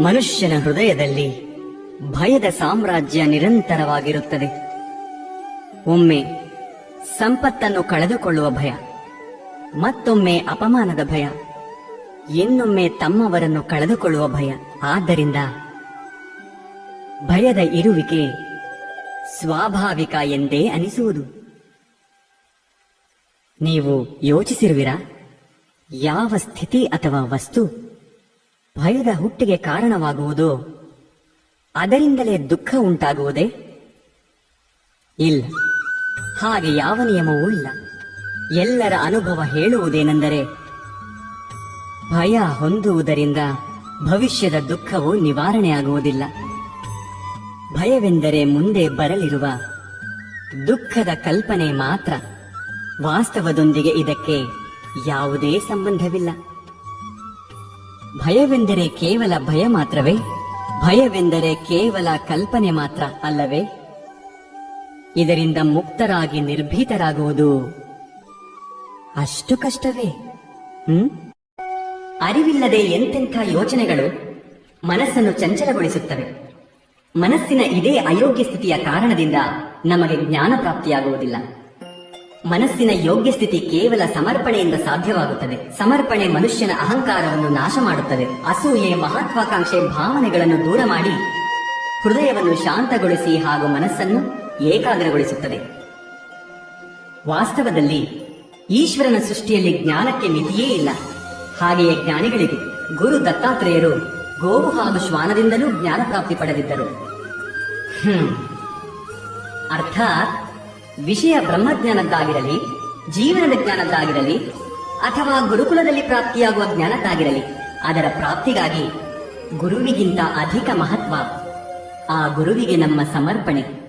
ಮನುಷ್ಯನ ಹೃದಯದಲ್ಲಿ ಭಯದ ಸಾಮ್ರಾಜ್ಯ ನಿರಂತರವಾಗಿರುತ್ತದೆ. ಒಮ್ಮೆ ಸಂಪತ್ತನ್ನು ಕಳೆದುಕೊಳ್ಳುವ ಭಯ, ಮತ್ತೊಮ್ಮೆ ಅಪಮಾನದ ಭಯ, ಇನ್ನೊಮ್ಮೆ ತಮ್ಮವರನ್ನು ಕಳೆದುಕೊಳ್ಳುವ ಭಯ. ಆದ್ದರಿಂದ ಭಯದ ಇರುವಿಕೆ ಸ್ವಾಭಾವಿಕ ಎಂದೇ ಅನಿಸುವುದು. ನೀವು ಯೋಚಿಸಿರುವಿರಾ? ಯಾವ ಸ್ಥಿತಿ ಅಥವಾ ವಸ್ತು ಭಯದ ಹುಟ್ಟಿಗೆ ಕಾರಣವಾಗುವುದು? ಅದರಿಂದಲೇ ದುಃಖ ಉಂಟಾಗುವುದೇ? ಇಲ್ಲ. ಹಾಗೆ ಯಾವ ನಿಯಮವೂ ಇಲ್ಲ. ಎಲ್ಲರ ಅನುಭವ ಹೇಳುವುದೇನೆಂದರೆ, ಭಯ ಹೊಂದುವುದರಿಂದ ಭವಿಷ್ಯದ ದುಃಖವು ನಿವಾರಣೆಯಾಗುವುದಿಲ್ಲ. ಭಯವೆಂದರೆ ಮುಂದೆ ಬರಲಿರುವ ದುಃಖದ ಕಲ್ಪನೆ ಮಾತ್ರ. ವಾಸ್ತವದೊಂದಿಗೆ ಇದಕ್ಕೆ ಯಾವುದೇ ಸಂಬಂಧವಿಲ್ಲ. ಭಯವೆಂದರೆ ಕೇವಲ ಭಯ ಮಾತ್ರವೇ? ಭಯವೆಂದರೆ ಕೇವಲ ಕಲ್ಪನೆ ಮಾತ್ರ ಅಲ್ಲವೇ? ಇದರಿಂದ ಮುಕ್ತರಾಗಿ ನಿರ್ಭೀತರಾಗುವುದು ಅಷ್ಟು ಕಷ್ಟವೇ? ಹ್ಮ್? ಅರಿವಿಲ್ಲದೆ ಎಂತೆಂಥ ಯೋಚನೆಗಳು ಮನಸ್ಸನ್ನು ಚಂಚಲಗೊಳಿಸುತ್ತವೆ. ಮನಸ್ಸಿನ ಇದೇ ಅಯೋಗ್ಯ ಸ್ಥಿತಿಯ ಕಾರಣದಿಂದ ನಮಗೆ ಜ್ಞಾನ ಪ್ರಾಪ್ತಿಯಾಗುವುದಿಲ್ಲ. ಮನಸ್ಸಿನ ಯೋಗ್ಯ ಸ್ಥಿತಿ ಕೇವಲ ಸಮರ್ಪಣೆಯಿಂದ ಸಾಧ್ಯವಾಗುತ್ತದೆ. ಸಮರ್ಪಣೆ ಮನುಷ್ಯನ ಅಹಂಕಾರವನ್ನು ನಾಶ ಮಾಡುತ್ತದೆ. ಅಸೂಯೆ, ಮಹತ್ವಾಕಾಂಕ್ಷೆ ಭಾವನೆಗಳನ್ನು ದೂರ ಮಾಡಿ ಹೃದಯವನ್ನು ಶಾಂತಗೊಳಿಸಿ ಹಾಗೂ ಮನಸ್ಸನ್ನು ಏಕಾಗ್ರಗೊಳಿಸುತ್ತದೆ. ವಾಸ್ತವದಲ್ಲಿ ಈಶ್ವರನ ಸೃಷ್ಟಿಯಲ್ಲಿ ಜ್ಞಾನಕ್ಕೆ ಮಿತಿಯೇ ಇಲ್ಲ. ಹಾಗೆಯೇ ಜ್ಞಾನಿಗಳಿಗೆ ಗುರು ದತ್ತಾತ್ರೇಯರು ಗೋವು ಹಾಗೂ ಶ್ವಾನದಿಂದಲೂ ಜ್ಞಾನ ಪ್ರಾಪ್ತಿ ಪಡೆದಿದ್ದರು. ಹ್ಮ್. ಅರ್ಥಾತ್ ವಿಷಯ ಬ್ರಹ್ಮಜ್ಞಾನದ್ದಾಗಿರಲಿ, ಜೀವನದ ಜ್ಞಾನದ್ದಾಗಿರಲಿ, ಅಥವಾ ಗುರುಕುಲದಲ್ಲಿ ಪ್ರಾಪ್ತಿಯಾಗುವ ಜ್ಞಾನದ್ದಾಗಿರಲಿ, ಅದರ ಪ್ರಾಪ್ತಿಗಾಗಿ ಗುರುವಿಗಿಂತ ಅಧಿಕ ಮಹತ್ವ, ಆ ಗುರುವಿಗೆ ನಮ್ಮ ಸಮರ್ಪಣೆ.